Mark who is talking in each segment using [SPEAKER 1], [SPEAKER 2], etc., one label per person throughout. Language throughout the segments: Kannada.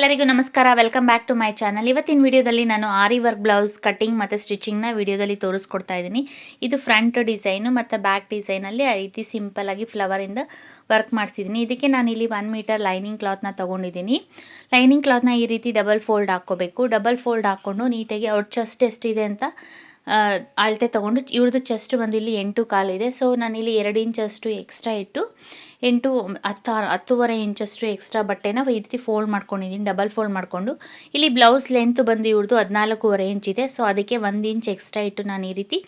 [SPEAKER 1] ಎಲ್ಲರಿಗೂ ನಮಸ್ಕಾರ. Welcome back to my channel ಇವತ್ತಿನ ವಿಡಿಯೋದಲ್ಲಿ ನಾನು ಆರಿ ವರ್ಕ್ ಬ್ಲೌಸ್ ಕಟಿಂಗ್ ಮತ್ತು ಸ್ಟಿಚಿಂಗ್ನ ವಿಡಿಯೋದಲ್ಲಿ ತೋರಿಸ್ಕೊಡ್ತಾ ಇದ್ದೀನಿ. ಇದು ಫ್ರಂಟ್ ಡಿಸೈನು ಮತ್ತು ಬ್ಯಾಕ್ ಡಿಸೈನಲ್ಲಿ ಆ ರೀತಿ ಸಿಂಪಲಾಗಿ ಫ್ಲವರಿಂದ ವರ್ಕ್ ಮಾಡಿಸಿದ್ದೀನಿ. ಇದಕ್ಕೆ ನಾನು ಇಲ್ಲಿ ಒನ್ ಮೀಟರ್ ಲೈನಿಂಗ್ ಕ್ಲಾತ್ನ ತೊಗೊಂಡಿದ್ದೀನಿ. ಲೈನಿಂಗ್ ಕ್ಲಾತ್ನ ಈ ರೀತಿ ಡಬಲ್ ಫೋಲ್ಡ್ ಹಾಕ್ಕೋಬೇಕು. ಡಬಲ್ ಫೋಲ್ಡ್ ಹಾಕ್ಕೊಂಡು ನೀಟಾಗಿ ಅವ್ರ ಚೆಸ್ಟ್ ಎಷ್ಟಿದೆ ಅಂತ ಅಳತೆ ತೊಗೊಂಡು ಇವ್ರದ್ದು ಚೆಸ್ಟ್ ಬಂದು ಇಲ್ಲಿ ಎಂಟು ಕಾಲಿದೆ. ಸೊ ನಾನಿಲ್ಲಿ ಎರಡು ಇಂಚಷ್ಟು ಎಕ್ಸ್ಟ್ರಾ ಇಟ್ಟು, ಎಂಟು, ಹತ್ತು, ಹತ್ತುವರೆ ಇಂಚಷ್ಟು ಎಕ್ಸ್ಟ್ರಾ ಬಟ್ಟೆನ ಈ ರೀತಿ ಫೋಲ್ಡ್ ಮಾಡ್ಕೊಂಡಿದ್ದೀನಿ ಡಬಲ್ ಫೋಲ್ಡ್ ಮಾಡಿಕೊಂಡು. ಇಲ್ಲಿ ಬ್ಲೌಸ್ ಲೆಂತ್ ಬಂದು ಇವ್ರದ್ದು ಹದಿನಾಲ್ಕೂವರೆ ಇದೆ. ಸೊ ಅದಕ್ಕೆ ಒಂದು ಇಂಚ್ ಎಕ್ಸ್ಟ್ರಾ ಇಟ್ಟು ನಾನು ಈ ರೀತಿ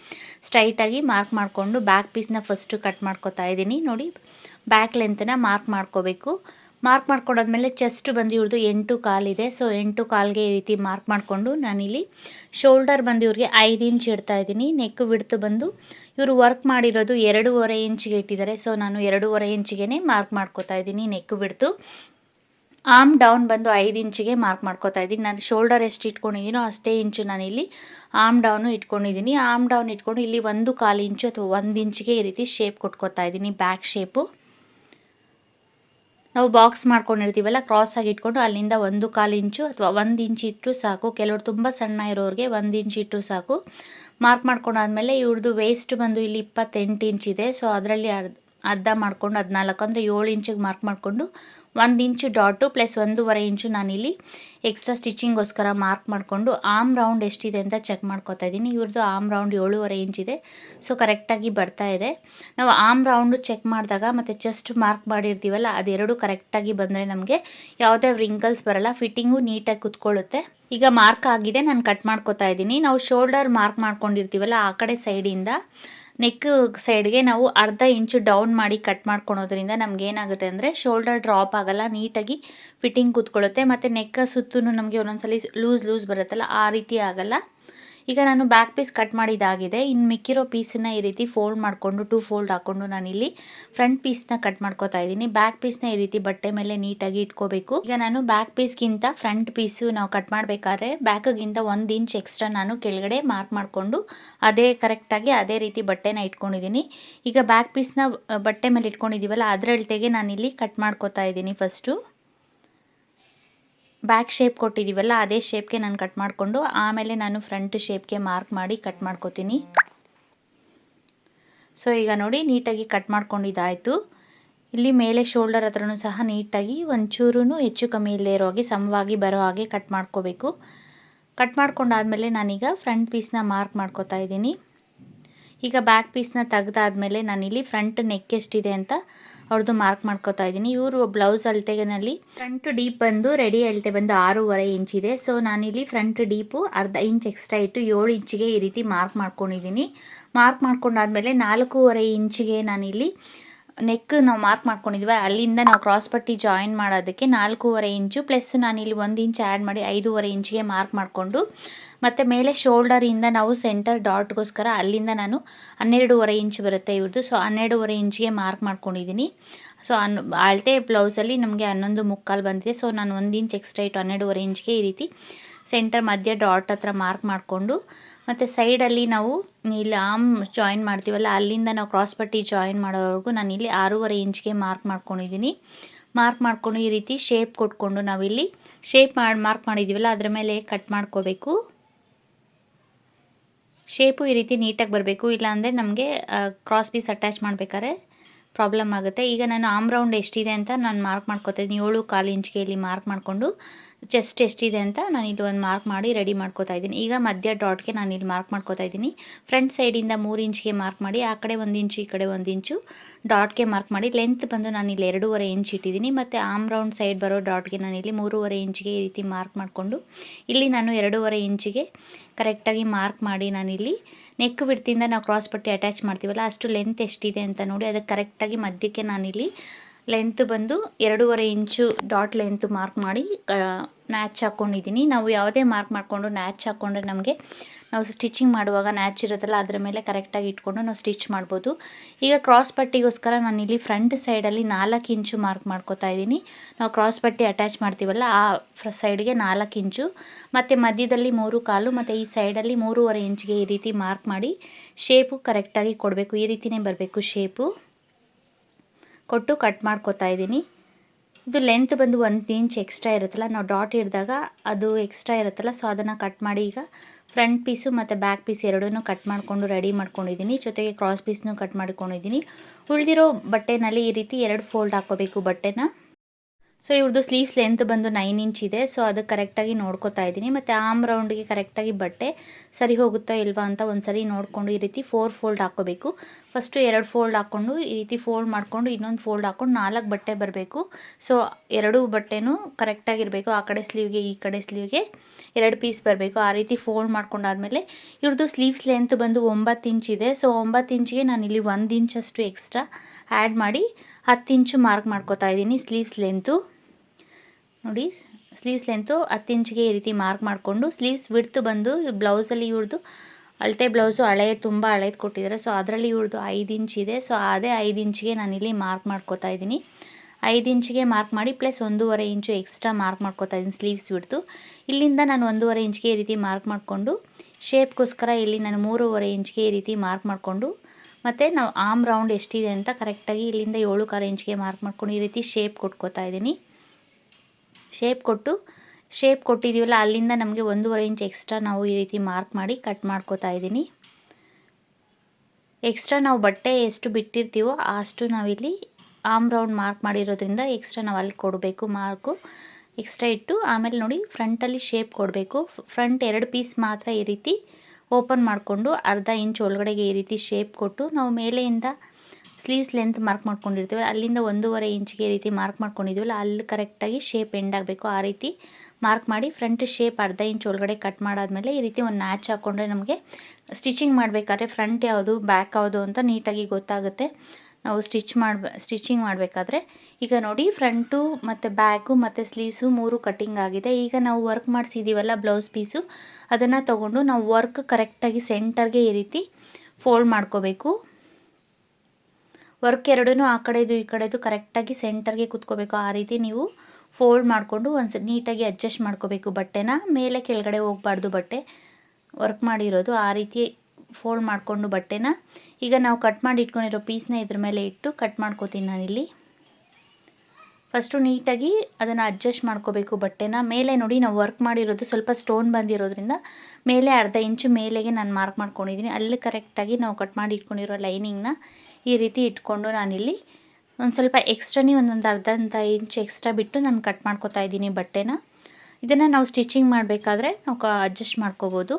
[SPEAKER 1] ಸ್ಟ್ರೈಟಾಗಿ ಮಾರ್ಕ್ ಮಾಡಿಕೊಂಡು ಬ್ಯಾಕ್ ಪೀಸ್ನ ಫಸ್ಟು ಕಟ್ ಮಾಡ್ಕೊತಾ ಇದ್ದೀನಿ. ನೋಡಿ ಬ್ಯಾಕ್ ಲೆಂತನ್ನ ಮಾರ್ಕ್ ಮಾಡ್ಕೋಬೇಕು. ಮಾರ್ಕ್ ಮಾಡ್ಕೊಂಡಾದ್ಮೇಲೆ ಚೆಸ್ಟ್ ಬಂದು ಇವ್ರದ್ದು ಎಂಟು ಕಾಲಿದೆ ಸೊ ಎಂಟು ಕಾಲ್ಗೆ ಈ ರೀತಿ ಮಾರ್ಕ್ ಮಾಡಿಕೊಂಡು ನಾನಿಲ್ಲಿ ಶೋಲ್ಡರ್ ಬಂದು ಇವ್ರಿಗೆ ಐದು ಇಂಚ್ ಇಡ್ತಾ ಇದ್ದೀನಿ. ನೆಕ್ ಬಿಡ್ತು ಬಂದು ಇವರು ವರ್ಕ್ ಮಾಡಿರೋದು ಎರಡೂವರೆ ಇಂಚಿಗೆ ಇಟ್ಟಿದ್ದಾರೆ. ಸೊ ನಾನು ಎರಡೂವರೆ ಇಂಚಿಗೆ ಮಾರ್ಕ್ ಮಾಡ್ಕೋತಾ ಇದ್ದೀನಿ ನೆಕ್ ಬಿಡ್ತು ಆರ್ಮ್ ಡೌನ್ ಬಂದು ಐದು ಇಂಚಿಗೆ ಮಾರ್ಕ್ ಮಾಡ್ಕೋತಾ ಇದ್ದೀನಿ. ನಾನು ಶೋಲ್ಡರ್ ಎಷ್ಟು ಇಟ್ಕೊಂಡಿದ್ದೀನೋ ಅಷ್ಟೇ ಇಂಚು ನಾನಿಲ್ಲಿ ಆರ್ಮ್ ಡೌನು ಇಟ್ಕೊಂಡಿದ್ದೀನಿ. ಆರ್ಮ್ ಡೌನ್ ಇಟ್ಕೊಂಡು ಇಲ್ಲಿ ಒಂದು ಕಾಲು ಇಂಚು ಅಥವಾ ಒಂದು ಇಂಚಿಗೆ ಈ ರೀತಿ ಶೇಪ್ ಕೊಟ್ಕೋತಾ ಇದ್ದೀನಿ ಬ್ಯಾಕ್ ಶೇಪು ನಾವು ಬಾಕ್ಸ್ ಮಾಡ್ಕೊಂಡಿರ್ತೀವಲ್ಲ ಕ್ರಾಸ್ ಆಗಿ ಇಟ್ಕೊಂಡು ಅಲ್ಲಿಂದ ಒಂದು ಕಾಲು ಇಂಚು ಅಥವಾ ಒಂದು ಇಂಚ್ ಇಟ್ಟರು ಸಾಕು. ಕೆಲವರು ತುಂಬ ಸಣ್ಣ ಇರೋರಿಗೆ ಒಂದು ಇಂಚ್ ಇಟ್ಟರು ಸಾಕು. ಮಾರ್ಕ್ ಮಾಡ್ಕೊಂಡಾದ್ಮೇಲೆ ಇವ್ರದ್ದು ವೇಸ್ಟ್ ಬಂದು ಇಲ್ಲಿ ಇಪ್ಪತ್ತೆಂಟು ಇಂಚ್ ಇದೆ. ಸೊ ಅದರಲ್ಲಿ ಅರ್ಧ ಅರ್ಧ ಮಾಡ್ಕೊಂಡು ಹದಿನಾಲ್ಕು ಅಂದರೆ ಏಳು ಇಂಚಿಗೆ ಮಾರ್ಕ್ ಮಾಡಿಕೊಂಡು ಒಂದು ಇಂಚು ಡಾಟು ಪ್ಲಸ್ ಒಂದೂವರೆ ಇಂಚು ನಾನಿಲ್ಲಿ ಎಕ್ಸ್ಟ್ರಾ ಸ್ಟಿಚಿಂಗೋಸ್ಕರ ಮಾರ್ಕ್ ಮಾಡಿಕೊಂಡು ಆಮ್ ರೌಂಡ್ ಎಷ್ಟಿದೆ ಅಂತ ಚೆಕ್ ಮಾಡ್ಕೊತಾ ಇದ್ದೀನಿ. ಇವ್ರದ್ದು ಆಮ್ ರೌಂಡ್ ಏಳುವರೆ ಇದೆ. ಸೊ ಕರೆಕ್ಟಾಗಿ ಬರ್ತಾ ಇದೆ. ನಾವು ಆಮ್ ರೌಂಡು ಚೆಕ್ ಮಾಡಿದಾಗ ಮತ್ತು ಚೆಸ್ಟ್ ಮಾರ್ಕ್ ಮಾಡಿರ್ತೀವಲ್ಲ, ಅದೆರಡು ಕರೆಕ್ಟಾಗಿ ಬಂದರೆ ನಮಗೆ ಯಾವುದೇ ರಿಂಕಲ್ಸ್ ಬರಲ್ಲ ಫಿಟ್ಟಿಂಗು ನೀಟಾಗಿ ಕುತ್ಕೊಳ್ಳುತ್ತೆ. ಈಗ ಮಾರ್ಕ್ ಆಗಿದೆ, ನಾನು ಕಟ್ ಮಾಡ್ಕೊತಾ ಇದ್ದೀನಿ. ನಾವು ಶೋಲ್ಡರ್ ಮಾರ್ಕ್ ಮಾಡ್ಕೊಂಡಿರ್ತೀವಲ್ಲ, ಆ ಕಡೆ ಸೈಡಿಂದ ನೆಕ್ ಸೈಡ್ಗೆ ನಾವು ಅರ್ಧ ಇಂಚು ಡೌನ್ ಮಾಡಿ ಕಟ್ ಮಾಡ್ಕೊಳೋದ್ರಿಂದ ನಮ್ಗೆ ಏನಾಗುತ್ತೆ ಅಂದರೆ ಶೋಲ್ಡರ್ ಡ್ರಾಪ್ ಆಗಲ್ಲ, ನೀಟಾಗಿ ಫಿಟ್ಟಿಂಗ್ ಕೂತ್ಕೊಳ್ಳುತ್ತೆ ಮತ್ತು ನೆಕ್ಕ ಸುತ್ತೂ ನಮಗೆ ಒಂದೊಂದ್ಸಲಿ ಲೂಸ್ ಲೂಸ್ ಬರುತ್ತಲ್ಲ, ಆ ರೀತಿ ಆಗಲ್ಲ. ಈಗ ನಾನು ಬ್ಯಾಕ್ ಪೀಸ್ ಕಟ್ ಮಾಡಿದಾಗಿದೆ. ಇನ್ನು ಮಿಕ್ಕಿರೋ ಪೀಸನ್ನ ಈ ರೀತಿ ಫೋಲ್ಡ್ ಮಾಡಿಕೊಂಡು ಟೂ ಫೋಲ್ಡ್ ಹಾಕ್ಕೊಂಡು ನಾನಿಲ್ಲಿ ಫ್ರಂಟ್ ಪೀಸ್ನ ಕಟ್ ಮಾಡ್ಕೋತಾ ಇದ್ದೀನಿ. ಬ್ಯಾಕ್ ಪೀಸ್ನ ಈ ರೀತಿ ಬಟ್ಟೆ ಮೇಲೆ ನೀಟಾಗಿ ಇಟ್ಕೋಬೇಕು. ಈಗ ನಾನು ಬ್ಯಾಕ್ ಪೀಸ್ಗಿಂತ ಫ್ರಂಟ್ ಪೀಸು ನಾವು ಕಟ್ ಮಾಡಬೇಕಾದ್ರೆ ಬ್ಯಾಕ್ಗಿಂತ ಒಂದು ಇಂಚ್ ಎಕ್ಸ್ಟ್ರಾ ನಾನು ಕೆಳಗಡೆ ಮಾರ್ಕ್ ಮಾಡಿಕೊಂಡು ಅದೇ ಕರೆಕ್ಟಾಗಿ ಅದೇ ರೀತಿ ಬಟ್ಟೆನ ಇಟ್ಕೊಂಡಿದ್ದೀನಿ. ಈಗ ಬ್ಯಾಕ್ ಪೀಸ್ನ ಬಟ್ಟೆ ಮೇಲೆ ಇಟ್ಕೊಂಡಿದ್ದೀವಲ್ಲ ಅದರ ಅಳತೆಗೆ ನಾನಿಲ್ಲಿ ಕಟ್ ಮಾಡ್ಕೋತಾ ಇದ್ದೀನಿ ಫಸ್ಟು ಬ್ಯಾಕ್ ಶೇಪ್ ಕೊಟ್ಟಿದ್ದೀವಲ್ಲ ಅದೇ ಶೇಪ್ಗೆ ನಾನು ಕಟ್ ಮಾಡಿಕೊಂಡು, ಆಮೇಲೆ ನಾನು ಫ್ರಂಟ್ ಶೇಪ್ಗೆ ಮಾರ್ಕ್ ಮಾಡಿ ಕಟ್ ಮಾಡ್ಕೋತೀನಿ. ಸೊ ಈಗ ನೋಡಿ, ನೀಟಾಗಿ ಕಟ್ ಮಾಡ್ಕೊಂಡಿದ್ದಾಯಿತು. ಇಲ್ಲಿ ಮೇಲೆ ಶೋಲ್ಡರ್ ಹತ್ರನೂ ಸಹ ನೀಟಾಗಿ ಒಂಚೂರು ಹೆಚ್ಚು ಕಮ್ಮಿ ಇಲ್ಲದೆ ಇರೋ ಹಾಗೆ ಸಮವಾಗಿ ಬರೋ ಹಾಗೆ ಕಟ್ ಮಾಡ್ಕೋಬೇಕು. ಕಟ್ ಮಾಡ್ಕೊಂಡಾದಮೇಲೆ ನಾನೀಗ ಫ್ರಂಟ್ ಪೀಸ್ನ ಮಾರ್ಕ್ ಮಾಡ್ಕೋತಾ ಇದ್ದೀನಿ. ಈಗ ಬ್ಯಾಕ್ ಪೀಸ್ನ ತೆಗ್ದಾದ್ಮೇಲೆ ನಾನಿಲ್ಲಿ ಫ್ರಂಟ್ ನೆಕ್ ಎಷ್ಟಿದೆ ಅಂತ ಅವ್ರದ್ದು ಮಾರ್ಕ್ ಮಾಡ್ಕೋತಾ ಇದ್ದೀನಿ. ಇವರು ಬ್ಲೌಸ್ ಅಳತೆನಲ್ಲಿ ಫ್ರಂಟ್ ಡೀಪ್ ಬಂದು ರೆಡಿ ಅಳತೆ ಬಂದು ಆರೂವರೆ ಇಂಚ್ ಇದೆ. ಸೊ ನಾನಿಲ್ಲಿ ಫ್ರಂಟ್ ಡೀಪು ಅರ್ಧ ಇಂಚ್ ಎಕ್ಸ್ಟ್ರಾ ಇಟ್ಟು ಏಳು ಇಂಚಿಗೆ ಈ ರೀತಿ ಮಾರ್ಕ್ ಮಾಡ್ಕೊಂಡಿದ್ದೀನಿ. ಮಾರ್ಕ್ ಮಾಡ್ಕೊಂಡಾದ್ಮೇಲೆ ನಾಲ್ಕೂವರೆ ಇಂಚಿಗೆ ನಾನಿಲ್ಲಿ ನೆಕ್ ನಾವು ಮಾರ್ಕ್ ಮಾಡ್ಕೊಂಡಿದ್ವಿ, ಅಲ್ಲಿಂದ ನಾವು ಕ್ರಾಸ್ ಪಟ್ಟಿ ಜಾಯಿನ್ ಮಾಡೋದಕ್ಕೆ ನಾಲ್ಕೂವರೆ ಇಂಚು ಪ್ಲಸ್ ನಾನಿಲ್ಲಿ ಒಂದು ಇಂಚ್ ಆ್ಯಡ್ ಮಾಡಿ ಐದೂವರೆ ಇಂಚಿಗೆ ಮಾರ್ಕ್ ಮಾಡಿಕೊಂಡು, ಮತ್ತು ಮೇಲೆ ಶೋಲ್ಡರಿಂದ ನಾವು ಸೆಂಟರ್ ಡಾಟ್ಗೋಸ್ಕರ ಅಲ್ಲಿಂದ ನಾನು ಹನ್ನೆರಡೂವರೆ ಇಂಚ್ ಬರುತ್ತೆ ಇವ್ರದ್ದು ಸೊ ಹನ್ನೆರಡೂವರೆ ಇಂಚಿಗೆ ಮಾರ್ಕ್ ಮಾಡ್ಕೊಂಡಿದ್ದೀನಿ ಸೊ ಅನ್ ಅಳತೆ ಬ್ಲೌಸಲ್ಲಿ ನಮಗೆ ಹನ್ನೊಂದು ಮುಕ್ಕಾಲು ಬಂದಿದೆ. ಸೊ ನಾನು ಒಂದು ಇಂಚ್ ಎಕ್ಸ್ಟ್ರಾ ಇಟ್ಟು ಹನ್ನೆರಡೂವರೆ ಇಂಚಿಗೆ ಈ ರೀತಿ ಸೆಂಟರ್ ಮಧ್ಯ ಡಾಟ್ ಹತ್ರ ಮಾರ್ಕ್ ಮಾಡಿಕೊಂಡು, ಮತ್ತು ಸೈಡಲ್ಲಿ ನಾವು ಇಲ್ಲಿ ಆಮ್ ಜಾಯಿನ್ ಮಾಡ್ತೀವಲ್ಲ, ಅಲ್ಲಿಂದ ನಾವು ಕ್ರಾಸ್ ಪಟ್ಟಿ ಜಾಯಿನ್ ಮಾಡೋವರೆಗೂ ನಾನು ಇಲ್ಲಿ ಆರೂವರೆ ಇಂಚ್ಗೆ ಮಾರ್ಕ್ ಮಾಡ್ಕೊಂಡಿದ್ದೀನಿ. ಮಾರ್ಕ್ ಮಾಡಿಕೊಂಡು ಈ ರೀತಿ ಶೇಪ್ ಕೊಟ್ಕೊಂಡು ನಾವಿಲ್ಲಿ ಶೇಪ್ ಮಾಡಿ ಮಾರ್ಕ್ ಮಾಡಿದ್ದೀವಲ್ಲ ಅದ್ರ ಮೇಲೆ ಕಟ್ ಮಾಡ್ಕೋಬೇಕು. ಶೇಪು ಈ ರೀತಿ ನೀಟಾಗಿ ಬರಬೇಕು ಇಲ್ಲಾಂದರೆ ನಮಗೆ ಕ್ರಾಸ್ ಪೀಸ್ ಅಟ್ಯಾಚ್ ಮಾಡಬೇಕಾದ್ರೆ ಪ್ರಾಬ್ಲಮ್ ಆಗುತ್ತೆ. ಈಗ ನಾನು ಆಮ್ ರೌಂಡ್ ಎಷ್ಟಿದೆ ಅಂತ ನಾನು ಮಾರ್ಕ್ ಮಾಡ್ಕೊತೀನಿ ಏಳು ಕಾಲು ಇಂಚ್ಗೆ ಇಲ್ಲಿ ಮಾರ್ಕ್ ಮಾಡಿಕೊಂಡು ಚೆಸ್ಟ್ ಎಷ್ಟಿದೆ ಅಂತ ನಾನು ಇಲ್ಲಿ ಒಂದು ಮಾರ್ಕ್ ಮಾಡಿ ರೆಡಿ ಮಾಡ್ಕೋತಾ ಇದ್ದೀನಿ. ಈಗ ಮಧ್ಯ ಡಾಟ್ಗೆ ನಾನು ಇಲ್ಲಿ ಮಾರ್ಕ್ ಮಾಡ್ಕೋತಾ ಇದ್ದೀನಿ. ಫ್ರಂಟ್ ಸೈಡಿಂದ ಮೂರು ಇಂಚ್ಗೆ ಮಾರ್ಕ್ ಮಾಡಿ, ಆ ಕಡೆ ಒಂದು ಇಂಚು ಈ ಕಡೆ ಒಂದು ಇಂಚು ಡಾಟ್ಗೆ ಮಾರ್ಕ್ ಮಾಡಿ ಲೆಂತ್ ಬಂದು ನಾನು ಇಲ್ಲಿ ಎರಡೂವರೆ ಇಂಚ್ ಇಟ್ಟಿದ್ದೀನಿ. ಮತ್ತು ಆಮ್ ರೌಂಡ್ ಸೈಡ್ ಬರೋ ಡಾಟ್ಗೆ ನಾನು ಇಲ್ಲಿ ಮೂರುವರೆ ಇಂಚ್ಗೆ ಈ ರೀತಿ ಮಾರ್ಕ್ ಮಾಡಿಕೊಂಡು, ಇಲ್ಲಿ ನಾನು ಎರಡೂವರೆ ಇಂಚಿಗೆ ಕರೆಕ್ಟಾಗಿ ಮಾರ್ಕ್ ಮಾಡಿ ನಾನಿಲ್ಲಿ ನೆಕ್ ಬಿಡ್ತಿಂದ ನಾವು ಕ್ರಾಸ್ ಪಟ್ಟಿ ಅಟ್ಯಾಚ್ ಮಾಡ್ತೀವಲ್ಲ, ಅಷ್ಟು ಲೆಂತ್ ಎಷ್ಟಿದೆ ಅಂತ ನೋಡಿ, ಅದಕ್ಕೆ ಕರೆಕ್ಟಾಗಿ ಮಧ್ಯಕ್ಕೆ ನಾನಿಲ್ಲಿ ಲೆಂತ್ ಬಂದು ಎರಡೂವರೆ ಇಂಚು ಡಾಟ್ ಲೆಂತ್ ಮಾರ್ಕ್ ಮಾಡಿ ನ್ಯಾಚ್ ಹಾಕ್ಕೊಂಡಿದ್ದೀನಿ ನಾವು ಯಾವುದೇ ಮಾರ್ಕ್ ಮಾಡಿಕೊಂಡು ನ್ಯಾಚ್ ಹಾಕ್ಕೊಂಡ್ರೆ ನಮಗೆ, ನಾವು ಸ್ಟಿಚಿಂಗ್ ಮಾಡುವಾಗ ನ್ಯಾಚ್ ಇರುತ್ತಲ್ಲ, ಅದರ ಮೇಲೆ ಕರೆಕ್ಟಾಗಿ ಇಟ್ಕೊಂಡು ನಾವು ಸ್ಟಿಚ್ ಮಾಡ್ಬೋದು. ಈಗ ಕ್ರಾಸ್ ಪಟ್ಟಿಗೋಸ್ಕರ ನಾನಿಲ್ಲಿ ಫ್ರಂಟ್ ಸೈಡಲ್ಲಿ ನಾಲ್ಕು ಇಂಚು ಮಾರ್ಕ್ ಮಾಡ್ಕೋತಾ ಇದ್ದೀನಿ. ನಾವು ಕ್ರಾಸ್ ಪಟ್ಟಿ ಅಟ್ಯಾಚ್ ಮಾಡ್ತೀವಲ್ಲ, ಆ ಸೈಡ್ಗೆ ನಾಲ್ಕು ಇಂಚು, ಮತ್ತು ಮಧ್ಯದಲ್ಲಿ ಮೂರು ಕಾಲು, ಮತ್ತು ಈ ಸೈಡಲ್ಲಿ ಮೂರುವರೆ ಇಂಚಿಗೆ ಈ ರೀತಿ ಮಾರ್ಕ್ ಮಾಡಿ ಶೇಪು ಕರೆಕ್ಟಾಗಿ ಕೊಡಬೇಕು. ಈ ರೀತಿಯೇ ಬರಬೇಕು ಶೇಪು ಕೊಟ್ಟು ಕಟ್ ಮಾಡ್ಕೋತಾ ಇದ್ದೀನಿ. ಇದು ಲೆಂತ್ ಬಂದು ಒಂದು ಇಂಚ್ ಎಕ್ಸ್ಟ್ರಾ ಇರುತ್ತಲ್ಲ, ನಾವು ಡಾಟ್ ಹಿಡಿದಾಗ ಅದು ಎಕ್ಸ್ಟ್ರಾ ಇರುತ್ತಲ್ಲ ಸೊ ಅದನ್ನು ಕಟ್ ಮಾಡಿ ಈಗ ಫ್ರಂಟ್ ಪೀಸು ಮತ್ತು ಬ್ಯಾಕ್ ಪೀಸ್ ಎರಡೂ ಕಟ್ ಮಾಡಿಕೊಂಡು ರೆಡಿ ಮಾಡ್ಕೊಂಡಿದ್ದೀನಿ. ಜೊತೆಗೆ ಕ್ರಾಸ್ ಪೀಸ್ನೂ ಕಟ್ ಮಾಡ್ಕೊಂಡಿದ್ದೀನಿ. ಉಳಿದಿರೋ ಬಟ್ಟೆನಲ್ಲಿ ಈ ರೀತಿ ಎರಡು ಫೋಲ್ಡ್ ಹಾಕ್ಕೋಬೇಕು ಬಟ್ಟೆನ. ಸೊ ಇವ್ರದ್ದು ಸ್ಲೀವ್ಸ್ ಲೆಂತ್ ಬಂದು ನೈನ್ ಇಂಚ್ ಇದೆ. ಸೊ ಅದು ಕರೆಕ್ಟಾಗಿ ನೋಡ್ಕೋತಾ ಇದ್ದೀನಿ. ಮತ್ತು ಆಮ್ ರೌಂಡ್ಗೆ ಕರೆಕ್ಟಾಗಿ ಬಟ್ಟೆ ಸರಿ ಹೋಗುತ್ತಾ ಇಲ್ವಾ ಅಂತ ಒಂದು ಸರಿ ನೋಡಿಕೊಂಡು ಈ ರೀತಿ ಫೋರ್ ಫೋಲ್ಡ್ ಹಾಕೋಬೇಕು ಫಸ್ಟು ಎರಡು ಫೋಲ್ಡ್ ಹಾಕ್ಕೊಂಡು ಈ ರೀತಿ ಫೋಲ್ಡ್ ಮಾಡಿಕೊಂಡು ಇನ್ನೊಂದು ಫೋಲ್ಡ್ ಹಾಕ್ಕೊಂಡು ನಾಲ್ಕು ಬಟ್ಟೆ ಬರಬೇಕು. ಸೊ ಎರಡೂ ಬಟ್ಟೆನೂ ಕರೆಕ್ಟಾಗಿರಬೇಕು ಆ ಕಡೆ ಸ್ಲೀವ್ಗೆ ಈ ಕಡೆ ಸ್ಲೀವ್ಗೆ ಎರಡು ಪೀಸ್ ಬರಬೇಕು. ಆ ರೀತಿ ಫೋಲ್ಡ್ ಮಾಡ್ಕೊಂಡಾದ್ಮೇಲೆ ಇವ್ರದ್ದು ಸ್ಲೀವ್ಸ್ ಲೆಂತ್ ಬಂದು ಒಂಬತ್ತು ಇಂಚ್ ಇದೆ. ಸೊ ಒಂಬತ್ತು ಇಂಚಿಗೆ ನಾನು ಇಲ್ಲಿ ಒಂದು ಇಂಚಷ್ಟು ಎಕ್ಸ್ಟ್ರಾ ಆ್ಯಡ್ ಮಾಡಿ ಹತ್ತು ಇಂಚು ಮಾರ್ಕ್ ಮಾಡ್ಕೋತಾ ಇದ್ದೀನಿ ಸ್ಲೀವ್ಸ್ ಲೆಂತು ನೋಡಿ ಸ್ಲೀವ್ಸ್ ಲೆಂತು ಹತ್ತು ಇಂಚಿಗೆ ಈ ರೀತಿ ಮಾರ್ಕ್ ಮಾಡಿಕೊಂಡು ಸ್ಲೀವ್ಸ್ ಬಿಡ್ತು ಬಂದು ಬ್ಲೌಸಲ್ಲಿ ಇವ್ರದ್ದು ಅಳತೆ ಬ್ಲೌಸು ಹಳೆ, ತುಂಬ ಹಳೇದು ಕೊಟ್ಟಿದ್ದಾರೆ ಸೊ ಅದರಲ್ಲಿ ಇವ್ರದ್ದು ಐದು ಇಂಚ್ ಇದೆ. ಸೊ ಅದೇ ಐದು ಇಂಚಿಗೆ ನಾನಿಲ್ಲಿ ಮಾರ್ಕ್ ಮಾಡ್ಕೋತಾ ಇದ್ದೀನಿ. ಐದು ಇಂಚಿಗೆ ಮಾರ್ಕ್ ಮಾಡಿ ಪ್ಲಸ್ ಒಂದೂವರೆ ಇಂಚು ಎಕ್ಸ್ಟ್ರಾ ಮಾರ್ಕ್ ಮಾಡ್ಕೋತಾ ಇದ್ದೀನಿ ಸ್ಲೀವ್ಸ್ ಬಿಡ್ತು ಇಲ್ಲಿಂದ ನಾನು ಒಂದೂವರೆ ಇಂಚಿಗೆ ಈ ರೀತಿ ಮಾರ್ಕ್ ಮಾಡಿಕೊಂಡು ಶೇಪ್ಗೋಸ್ಕರ ಇಲ್ಲಿ ನಾನು ಮೂರುವರೆ ಇಂಚಿಗೆ ಈ ರೀತಿ ಮಾರ್ಕ್ ಮಾಡಿಕೊಂಡು, ಮತ್ತು ನಾವು ಆಮ್ ರೌಂಡ್ ಎಷ್ಟಿದೆ ಅಂತ ಕರೆಕ್ಟಾಗಿ ಇಲ್ಲಿಂದ ಏಳು ಕಾಲು ಇಂಚಿಗೆ ಮಾರ್ಕ್ ಮಾಡ್ಕೊಂಡು ಈ ರೀತಿ ಶೇಪ್ ಕೊಟ್ಕೋತಾ ಇದ್ದೀನಿ. ಶೇಪ್ ಕೊಟ್ಟು ಶೇಪ್ ಕೊಟ್ಟಿದ್ದೀವಲ್ಲ ಅಲ್ಲಿಂದ ನಮಗೆ ಒಂದೂವರೆ ಇಂಚ್ ಎಕ್ಸ್ಟ್ರಾ ನಾವು ಈ ರೀತಿ ಮಾರ್ಕ್ ಮಾಡಿ ಕಟ್ ಮಾಡ್ಕೋತಾ ಇದ್ದೀನಿ. ಎಕ್ಸ್ಟ್ರಾ ನಾವು ಬಟ್ಟೆ ಎಷ್ಟು ಬಿಟ್ಟಿರ್ತೀವೋ ಅಷ್ಟು ನಾವಿಲ್ಲಿ ಆಮ್ ರೌಂಡ್ ಮಾರ್ಕ್ ಮಾಡಿರೋದ್ರಿಂದ ಎಕ್ಸ್ಟ್ರಾ ನಾವು ಅಲ್ಲಿ ಕೊಡಬೇಕು ಮಾರ್ಕು ಎಕ್ಸ್ಟ್ರಾ ಇಟ್ಟು ಆಮೇಲೆ ನೋಡಿ ಫ್ರಂಟಲ್ಲಿ ಶೇಪ್ ಕೊಡಬೇಕು. ಫ್ರಂಟ್ ಎರಡು ಪೀಸ್ ಮಾತ್ರ ಈ ರೀತಿ ಓಪನ್ ಮಾಡಿಕೊಂಡು ಅರ್ಧ ಇಂಚ್ ಒಳಗಡೆಗೆ ಈ ರೀತಿ ಶೇಪ್ ಕೊಟ್ಟು ನಾವು ಮೇಲೆಯಿಂದ ಸ್ಲೀವ್ಸ್ ಲೆಂತ್ ಮಾರ್ಕ್ ಮಾಡ್ಕೊಂಡಿರ್ತೀವಲ್ಲ, ಅಲ್ಲಿಂದ ಒಂದೂವರೆ ಇಂಚಿಗೆ ಈ ರೀತಿ ಮಾರ್ಕ್ ಮಾಡ್ಕೊಂಡಿದ್ದೀವಲ್ಲ ಅಲ್ಲಿ ಕರೆಕ್ಟಾಗಿ ಶೇಪ್ ಎಂಡ್ ಆಗಬೇಕು. ಆ ರೀತಿ ಮಾರ್ಕ್ ಮಾಡಿ ಫ್ರಂಟ್ ಶೇಪ್ ಅರ್ಧ ಇಂಚ್ ಒಳಗಡೆ ಕಟ್ ಮಾಡಾದಮೇಲೆ ಈ ರೀತಿ ಒಂದು ನ್ಯಾಚ್ ಹಾಕ್ಕೊಂಡ್ರೆ ನಮಗೆ ಸ್ಟಿಚಿಂಗ್ ಮಾಡಬೇಕಾದ್ರೆ ಫ್ರಂಟ್ ಯಾವುದು ಬ್ಯಾಕ್ ಯಾವುದು ಅಂತ ನೀಟಾಗಿ ಗೊತ್ತಾಗುತ್ತೆ. ನಾವು ಸ್ಟಿಚ್ ಮಾಡ ಸ್ಟಿಚಿಂಗ್ ಮಾಡಬೇಕಾದ್ರೆ. ಈಗ ನೋಡಿ ಫ್ರಂಟು ಮತ್ತು ಬ್ಯಾಕು ಮತ್ತು ಸ್ಲೀವ್ಸು ಮೂರು ಕಟ್ಟಿಂಗ್ ಆಗಿದೆ. ಈಗ ನಾವು ವರ್ಕ್ ಮಾಡಿಸಿದ್ದೀವಲ್ಲ ಬ್ಲೌಸ್ ಪೀಸು ಅದನ್ನು ತೊಗೊಂಡು ನಾವು ವರ್ಕ್ ಕರೆಕ್ಟಾಗಿ ಸೆಂಟರ್ಗೆ ಈ ರೀತಿ ಫೋಲ್ಡ್ ಮಾಡ್ಕೋಬೇಕು. ವರ್ಕ್ ಎರಡೂ ಆ ಕಡೆದು ಈ ಕಡೆದು ಕರೆಕ್ಟಾಗಿ ಸೆಂಟರ್ಗೆ ಕುತ್ಕೋಬೇಕು. ಆ ರೀತಿ ನೀವು ಫೋಲ್ಡ್ ಮಾಡಿಕೊಂಡು ಒಂದು ನೀಟಾಗಿ ಅಡ್ಜಸ್ಟ್ ಮಾಡ್ಕೋಬೇಕು ಬಟ್ಟೆನ. ಮೇಲೆ ಕೆಳಗಡೆ ಹೋಗಬಾರ್ದು ಬಟ್ಟೆ. ವರ್ಕ್ ಮಾಡಿರೋದು ಆ ರೀತಿ ಫೋಲ್ಡ್ ಮಾಡಿಕೊಂಡು ಬಟ್ಟೆನ. ಈಗ ನಾವು ಕಟ್ ಮಾಡಿ ಇಟ್ಕೊಂಡಿರೋ ಪೀಸ್ನ ಇದ್ರ ಮೇಲೆ ಇಟ್ಟು ಕಟ್ ಮಾಡ್ಕೋತೀನಿ ನಾನಿಲ್ಲಿ. ಫಸ್ಟು ನೀಟಾಗಿ ಅದನ್ನು ಅಡ್ಜಸ್ಟ್ ಮಾಡ್ಕೋಬೇಕು ಬಟ್ಟೆನ. ಮೇಲೆ ನೋಡಿ ನಾವು ವರ್ಕ್ ಮಾಡಿರೋದು ಸ್ವಲ್ಪ ಸ್ಟೋನ್ ಬಂದಿರೋದ್ರಿಂದ ಮೇಲೆ ಅರ್ಧ ಇಂಚು ಮೇಲೆಗೆ ನಾನು ಮಾರ್ಕ್ ಮಾಡ್ಕೊಂಡಿದ್ದೀನಿ. ಅಲ್ಲಿ ಕರೆಕ್ಟಾಗಿ ನಾವು ಕಟ್ ಮಾಡಿ ಇಟ್ಕೊಂಡಿರೋ ಲೈನಿಂಗ್ನ ಈ ರೀತಿ ಇಟ್ಕೊಂಡು ನಾನಿಲ್ಲಿ ಒಂದು ಸ್ವಲ್ಪ ಎಕ್ಸ್ಟ್ರಾನೇ ಒಂದೊಂದು ಅರ್ಧ ಅಂತ ಇಂಚು ಎಕ್ಸ್ಟ್ರಾ ಬಿಟ್ಟು ನಾನು ಕಟ್ ಮಾಡ್ಕೋತಾ ಇದ್ದೀನಿ ಬಟ್ಟೆನ. ಇದನ್ನು ನಾವು ಸ್ಟಿಚಿಂಗ್ ಮಾಡಬೇಕಾದ್ರೆ ನಾವು ಕ ಅಡ್ಜಸ್ಟ್ ಮಾಡ್ಕೋಬೋದು.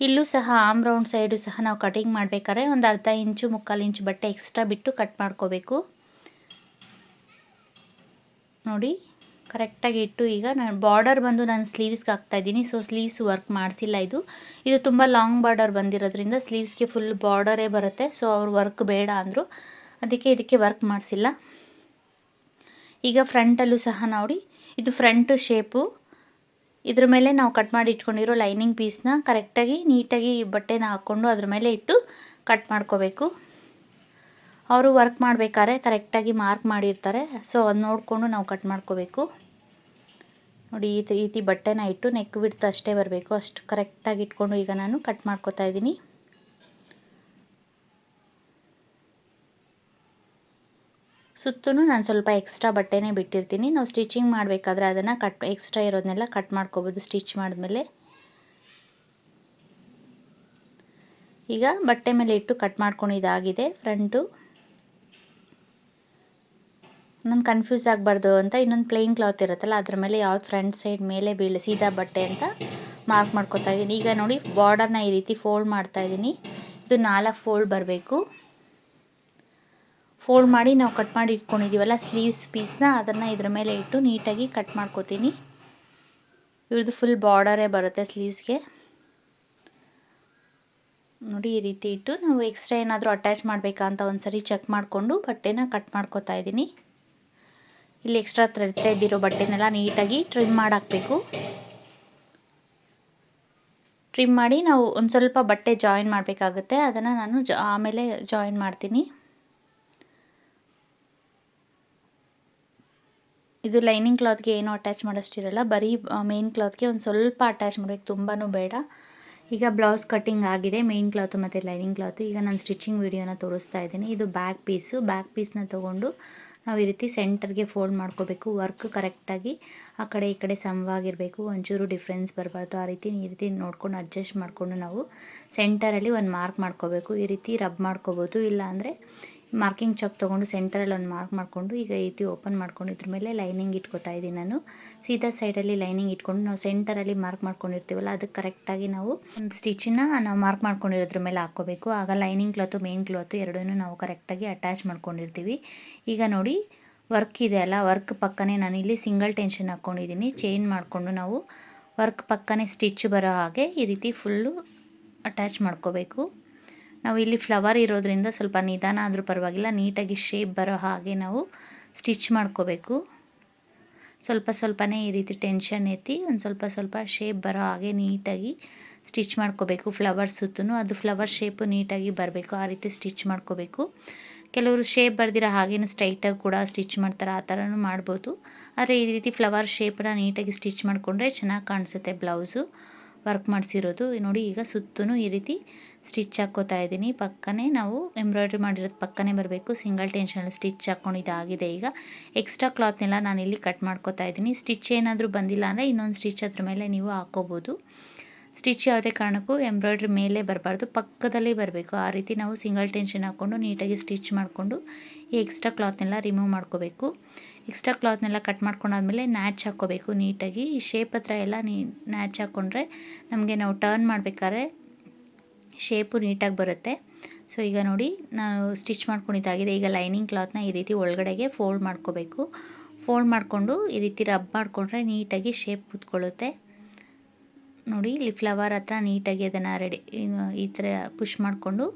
[SPEAKER 1] ಇಲ್ಲೂ ಸಹ ಆಮ್ ರೌಂಡ್ ಸೈಡು ಸಹ ನಾವು ಕಟಿಂಗ್ ಮಾಡಬೇಕಾದ್ರೆ ಒಂದು ಅರ್ಧ ಇಂಚು ಮುಕ್ಕಾಲು ಇಂಚು ಬಟ್ಟೆ ಎಕ್ಸ್ಟ್ರಾ ಬಿಟ್ಟು ಕಟ್ ಮಾಡ್ಕೋಬೇಕು. ನೋಡಿ. ಕರೆಕ್ಟಾಗಿ ಇಟ್ಟು ಈಗ ನಾನು ಬಾರ್ಡರ್ ಬಂದು ನಾನು ಸ್ಲೀವ್ಸ್ಗೆ ಹಾಕ್ತಾಯಿದ್ದೀನಿ ಸೊ ಸ್ಲೀವ್ಸ್ ವರ್ಕ್ ಮಾಡಿಸಿಲ್ಲ ಇದು. ಇದು ತುಂಬ ಲಾಂಗ್ ಬಾರ್ಡರ್ ಬಂದಿರೋದ್ರಿಂದ ಸ್ಲೀವ್ಸ್ಗೆ ಫುಲ್ ಬಾರ್ಡರೇ ಬರುತ್ತೆ. ಸೊ ಅವ್ರು ವರ್ಕ್ ಬೇಡ ಅಂದರು. ಅದಕ್ಕೆ ಇದಕ್ಕೆ ವರ್ಕ್ ಮಾಡಿಸಿಲ್ಲ. ಈಗ ಫ್ರಂಟಲ್ಲೂ ಸಹ ನೋಡಿ. ಇದು ಫ್ರಂಟ್ ಶೇಪು. ಇದ್ರ ಮೇಲೆ ನಾವು ಕಟ್ ಮಾಡಿ ಇಟ್ಕೊಂಡಿರೋ ಲೈನಿಂಗ್ ಪೀಸ್ನ ಕರೆಕ್ಟಾಗಿ, ನೀಟಾಗಿ ಬಟ್ಟೆನ ಹಾಕ್ಕೊಂಡು ಅದ್ರ ಮೇಲೆ ಇಟ್ಟು ಕಟ್ ಮಾಡ್ಕೋಬೇಕು. ಅವರು ವರ್ಕ್ ಮಾಡಬೇಕಾದ್ರೆ ಕರೆಕ್ಟಾಗಿ ಮಾರ್ಕ್ ಮಾಡಿರ್ತಾರೆ. ಸೊ ಅದು ನೋಡಿಕೊಂಡು ನಾವು ಕಟ್ ಮಾಡ್ಕೋಬೇಕು. ನೋಡಿ, ಈ ರೀತಿ ಬಟ್ಟೆನ ಇಟ್ಟು ನೆಕ್ ಬಿಡ್ತು ಅಷ್ಟೇ ಬರಬೇಕು. ಅಷ್ಟು ಕರೆಕ್ಟಾಗಿ ಇಟ್ಕೊಂಡು ಈಗ ನಾನು ಕಟ್ ಮಾಡ್ಕೋತಾ ಇದ್ದೀನಿ. ಸುತ್ತೂ ನಾನು ಸ್ವಲ್ಪ ಎಕ್ಸ್ಟ್ರಾ ಬಟ್ಟೆನೇ ಬಿಟ್ಟಿರ್ತೀನಿ. ನಾವು ಸ್ಟಿಚಿಂಗ್ ಮಾಡಬೇಕಾದ್ರೆ ಅದನ್ನು ಕಟ್ ಎಕ್ಸ್ಟ್ರಾ ಇರೋದನ್ನೆಲ್ಲ ಕಟ್ ಮಾಡ್ಕೋಬೋದು ಸ್ಟಿಚ್ ಮಾಡಿದ್ಮೇಲೆ. ಈಗ ಬಟ್ಟೆ ಮೇಲೆ ಇಟ್ಟು ಕಟ್ ಮಾಡ್ಕೊಂಡಿದ್ದಾಗಿದೆ ಫ್ರಂಟು ನಾನು ಕನ್ಫ್ಯೂಸ್ ಆಗಬಾರ್ದು ಅಂತ ಇನ್ನೊಂದು ಪ್ಲೇನ್ ಕ್ಲಾತ್ ಇರುತ್ತಲ್ಲ, ಅದ್ರ ಮೇಲೆ ಯಾವ್ದು ಫ್ರಂಟ್ ಸೈಡ್ ಮೇಲೆ ಬೀಳ, ಸೀದಾ ಬಟ್ಟೆ ಅಂತ ಮಾರ್ಕ್ ಮಾಡ್ಕೊತಾ ಇದ್ದೀನಿ ಈಗ ನೋಡಿ ಬಾರ್ಡರ್ನ ಈ ರೀತಿ ಫೋಲ್ಡ್ ಮಾಡ್ತಾ ಇದ್ದೀನಿ ಇದು ನಾಲ್ಕು ಫೋಲ್ಡ್ ಬರಬೇಕು. ಫೋಲ್ಡ್ ಮಾಡಿ ನಾವು ಕಟ್ ಮಾಡಿ ಇಟ್ಕೊಂಡಿದ್ದೀವಲ್ಲ ಸ್ಲೀವ್ಸ್ ಪೀಸ್ನ ಅದನ್ನು ಇದ್ರ ಮೇಲೆ ಇಟ್ಟು ನೀಟಾಗಿ ಕಟ್ ಮಾಡ್ಕೋತೀನಿ. ಇವ್ರದ್ದು ಫುಲ್ ಬಾರ್ಡರೇ ಬರುತ್ತೆ ಸ್ಲೀವ್ಸ್ಗೆ ನೋಡಿ, ಈ ರೀತಿ ಇಟ್ಟು ನಾವು ಎಕ್ಸ್ಟ್ರಾ ಏನಾದರೂ ಅಟ್ಯಾಚ್ ಮಾಡಬೇಕಾ ಅಂತ ಒಂದು ಸರಿ ಚೆಕ್ ಮಾಡಿಕೊಂಡು ಬಟ್ಟೆನ ಕಟ್ ಮಾಡ್ಕೋತಾ ಇದ್ದೀನಿ ಇಲ್ಲಿ ಎಕ್ಸ್ಟ್ರಾ ಥ್ರೆಡ್ ಥ್ರೆಡ್ ಇರೋ ಬಟ್ಟೆನೆಲ್ಲ ನೀಟಾಗಿ ಟ್ರಿಮ್ ಮಾಡಾಕಬೇಕು. ಟ್ರಿಮ್ ಮಾಡಿ ನಾವು ಒಂದು ಸ್ವಲ್ಪ ಬಟ್ಟೆ ಜಾಯಿನ್ ಮಾಡಬೇಕಾಗುತ್ತೆ. ಅದನ್ನು ನಾನು ಆಮೇಲೆ ಜಾಯಿನ್ ಮಾಡ್ತೀನಿ. ಇದು ಲೈನಿಂಗ್ ಕ್ಲಾತ್ಗೆ ಏನು ಅಟ್ಯಾಚ್ ಮಾಡೋಷ್ಟಿರಲ್ಲ ಬರೀ ಮೇನ್ ಕ್ಲಾತ್ಗೆ ಒಂದು ಸ್ವಲ್ಪ ಅಟ್ಯಾಚ್ ಮಾಡಬೇಕು. ತುಂಬಾ ಬೇಡ. ಈಗ ಬ್ಲೌಸ್ ಕಟ್ಟಿಂಗ್ ಆಗಿದೆ. ಮೇನ್ ಕ್ಲಾತು ಮತ್ತು ಲೈನಿಂಗ್ ಕ್ಲಾತು ಈಗ ನಾನು ಸ್ಟಿಚಿಂಗ್ ವಿಡಿಯೋನ ತೋರಿಸ್ತಾ ಇದ್ದೀನಿ. ಇದು ಬ್ಯಾಕ್ ಪೀಸು ಬ್ಯಾಕ್ ಪೀಸ್ನ ತೊಗೊಂಡು ನಾವು ಈ ರೀತಿ ಸೆಂಟರ್ಗೆ ಫೋಲ್ಡ್ ಮಾಡ್ಕೋಬೇಕು. ವರ್ಕ್ ಕರೆಕ್ಟಾಗಿ ಆ ಕಡೆ ಈ ಕಡೆ ಸಮವಾಗಿರಬೇಕು. ಒಂಚೂರು ಡಿಫ್ರೆನ್ಸ್ ಬರಬಾರ್ದು. ಆ ರೀತಿ ಈ ರೀತಿ ನೋಡ್ಕೊಂಡು ಅಡ್ಜಸ್ಟ್ ಮಾಡಿಕೊಂಡು ನಾವು ಸೆಂಟರಲ್ಲಿ ಒಂದು ಮಾರ್ಕ್ ಮಾಡ್ಕೋಬೇಕು. ಈ ರೀತಿ ರಬ್ ಮಾಡ್ಕೋಬೋದು. ಇಲ್ಲ ಅಂದರೆ ಮಾರ್ಕಿಂಗ್ ಚಾಕ್ ತೊಗೊಂಡು ಸೆಂಟರಲ್ಲಿ ಒಂದು ಮಾರ್ಕ್ ಮಾಡಿಕೊಂಡು ಈಗ ಈ ರೀತಿ ಓಪನ್ ಮಾಡ್ಕೊಂಡು ಇದ್ರ ಮೇಲೆ ಲೈನಿಂಗ್ ಇಟ್ಕೊತಾ ಇದ್ದೀನಿ ನಾನು. ಸೀದಾ ಸೈಡಲ್ಲಿ ಲೈನಿಂಗ್ ಇಟ್ಕೊಂಡು ನಾವು ಸೆಂಟರಲ್ಲಿ ಮಾರ್ಕ್ ಮಾಡ್ಕೊಂಡಿರ್ತೀವಲ್ಲ, ಅದಕ್ಕೆ ಕರೆಕ್ಟಾಗಿ ನಾವು ಒಂದು ಸ್ಟಿಚನ್ನ ನಾವು ಮಾರ್ಕ್ ಮಾಡ್ಕೊಂಡಿರೋದ್ರ ಮೇಲೆ ಹಾಕ್ಕೋಬೇಕು. ಆಗ ಲೈನಿಂಗ್ ಕ್ಲಾತು, ಮೇನ್ ಕ್ಲಾತು ಎರಡನ್ನೂ ನಾವು ಕರೆಕ್ಟಾಗಿ ಅಟ್ಯಾಚ್ ಮಾಡ್ಕೊಂಡಿರ್ತೀವಿ. ಈಗ ನೋಡಿ, ವರ್ಕ್ ಇದೆ ಅಲ್ಲ, ವರ್ಕ್ ಪಕ್ಕನೇ ನಾನು ಇಲ್ಲಿ ಸಿಂಗಲ್ ಟೆನ್ಷನ್ ಹಾಕ್ಕೊಂಡಿದ್ದೀನಿ. ಚೇಂಜ್ ಮಾಡಿಕೊಂಡು ನಾವು ವರ್ಕ್ ಪಕ್ಕನೇ ಸ್ಟಿಚ್ ಬರೋ ಹಾಗೆ ಈ ರೀತಿ ಫುಲ್ಲು ಅಟ್ಯಾಚ್ ಮಾಡ್ಕೋಬೇಕು. ನಾವು ಇಲ್ಲಿ ಫ್ಲವರ್ ಇರೋದ್ರಿಂದ ಸ್ವಲ್ಪ ನಿಧಾನ ಆದರೂ ಪರವಾಗಿಲ್ಲ, ನೀಟಾಗಿ ಶೇಪ್ ಬರೋ ಹಾಗೆ ನಾವು ಸ್ಟಿಚ್ ಮಾಡ್ಕೋಬೇಕು. ಸ್ವಲ್ಪ ಸ್ವಲ್ಪನೇ ಈ ರೀತಿ ಟೆನ್ಷನ್ ಎತ್ತಿ ಒಂದು ಸ್ವಲ್ಪ ಸ್ವಲ್ಪ ಶೇಪ್ ಬರೋ ಹಾಗೆ ನೀಟಾಗಿ ಸ್ಟಿಚ್ ಮಾಡ್ಕೋಬೇಕು ಫ್ಲವರ್ ಸುತ್ತೂ ಅದು ಫ್ಲವರ್ ಶೇಪು ನೀಟಾಗಿ ಬರಬೇಕು, ಆ ರೀತಿ ಸ್ಟಿಚ್ ಮಾಡ್ಕೋಬೇಕು. ಕೆಲವರು ಶೇಪ್ ಬರೆದಿರೋ ಹಾಗೇನು ಸ್ಟ್ರೈಟಾಗಿ ಕೂಡ ಸ್ಟಿಚ್ ಮಾಡ್ತಾರೆ, ಆ ಥರನೂ ಮಾಡ್ಬೋದು. ಆದರೆ ಈ ರೀತಿ ಫ್ಲವರ್ ಶೇಪನ್ನ ನೀಟಾಗಿ ಸ್ಟಿಚ್ ಮಾಡಿಕೊಂಡ್ರೆ ಚೆನ್ನಾಗಿ ಕಾಣಿಸುತ್ತೆ ಬ್ಲೌಸು ವರ್ಕ್ ಮಾಡಿಸಿರೋದು. ನೋಡಿ, ಈಗ ಸುತ್ತೂ ಈ ರೀತಿ ಸ್ಟಿಚ್ ಹಾಕ್ಕೋತಾ ಇದ್ದೀನಿ. ಪಕ್ಕನೇ ನಾವು ಎಂಬ್ರಾಯ್ಡ್ರಿ ಮಾಡಿರೋದು ಪಕ್ಕನೇ ಬರಬೇಕು. ಸಿಂಗಲ್ ಟೆನ್ಷನಲ್ಲಿ ಸ್ಟಿಚ್ ಹಾಕ್ಕೊಂಡಿದ್ದಾಗಿದೆ ಈಗ. ಎಕ್ಸ್ಟ್ರಾ ಕ್ಲಾತ್ನೆಲ್ಲ ಇಲ್ಲಿ ಕಟ್ ಮಾಡ್ಕೋತಾ ಇದ್ದೀನಿ. ಸ್ಟಿಚ್ ಏನಾದರೂ ಬಂದಿಲ್ಲ ಅಂದರೆ ಇನ್ನೊಂದು ಸ್ಟಿಚ್ ಅದ್ರ ಮೇಲೆ ನೀವು ಹಾಕ್ಕೋಬೋದು ಸ್ಟಿಚ್ ಯಾವುದೇ ಕಾರಣಕ್ಕೂ ಎಂಬ್ರಾಯ್ಡ್ರಿ ಮೇಲೆ ಬರಬಾರ್ದು. ಪಕ್ಕದಲ್ಲೇ ಬರಬೇಕು. ಆ ರೀತಿ ನಾವು ಸಿಂಗಲ್ ಟೆನ್ಷನ್ ಹಾಕ್ಕೊಂಡು ನೀಟಾಗಿ ಸ್ಟಿಚ್ ಮಾಡಿಕೊಂಡು ಈ ಎಕ್ಸ್ಟ್ರಾ ಕ್ಲಾತ್ನೆಲ್ಲ ರಿಮೂವ್ ಮಾಡ್ಕೋಬೇಕು. ಎಕ್ಸ್ಟ್ರಾ ಕ್ಲಾತ್ನೆಲ್ಲ ಕಟ್ ಮಾಡ್ಕೊಂಡಾದ್ಮೇಲೆ ನ್ಯಾಚ್ ಹಾಕ್ಕೋಬೇಕು ನೀಟಾಗಿ. ಈ ಶೇಪ್ ಹತ್ರ ಎಲ್ಲ ನೀ, ನ್ಯಾಚ್ ಹಾಕ್ಕೊಂಡ್ರೆ ನಮಗೆ ನಾವು ಟರ್ನ್ ಮಾಡಬೇಕಾದ್ರೆ ಶೇಪು ನೀಟಾಗಿ ಬರುತ್ತೆ. ಸೊ ಈಗ ನೋಡಿ ನಾನು ಸ್ಟಿಚ್ ಮಾಡ್ಕೊಂಡಿದ್ದಾಗಿದೆ ಈಗ ಲೈನಿಂಗ್ ಕ್ಲಾತ್ನ ಈ ರೀತಿ ಒಳಗಡೆಗೆ ಫೋಲ್ಡ್ ಮಾಡ್ಕೋಬೇಕು. ಫೋಲ್ಡ್ ಮಾಡಿಕೊಂಡು ಈ ರೀತಿ ರಬ್ ಮಾಡಿಕೊಂಡ್ರೆ ನೀಟಾಗಿ ಶೇಪ್ ಕೂತ್ಕೊಳ್ಳುತ್ತೆ ನೋಡಿ ಇಲ್ಲಿ ಫ್ಲವರ್ ಹತ್ರ ನೀಟಾಗಿ ಅದನ್ನು ರೆಡಿ ಈ ಥರ ಪುಷ್ ಮಾಡಿಕೊಂಡು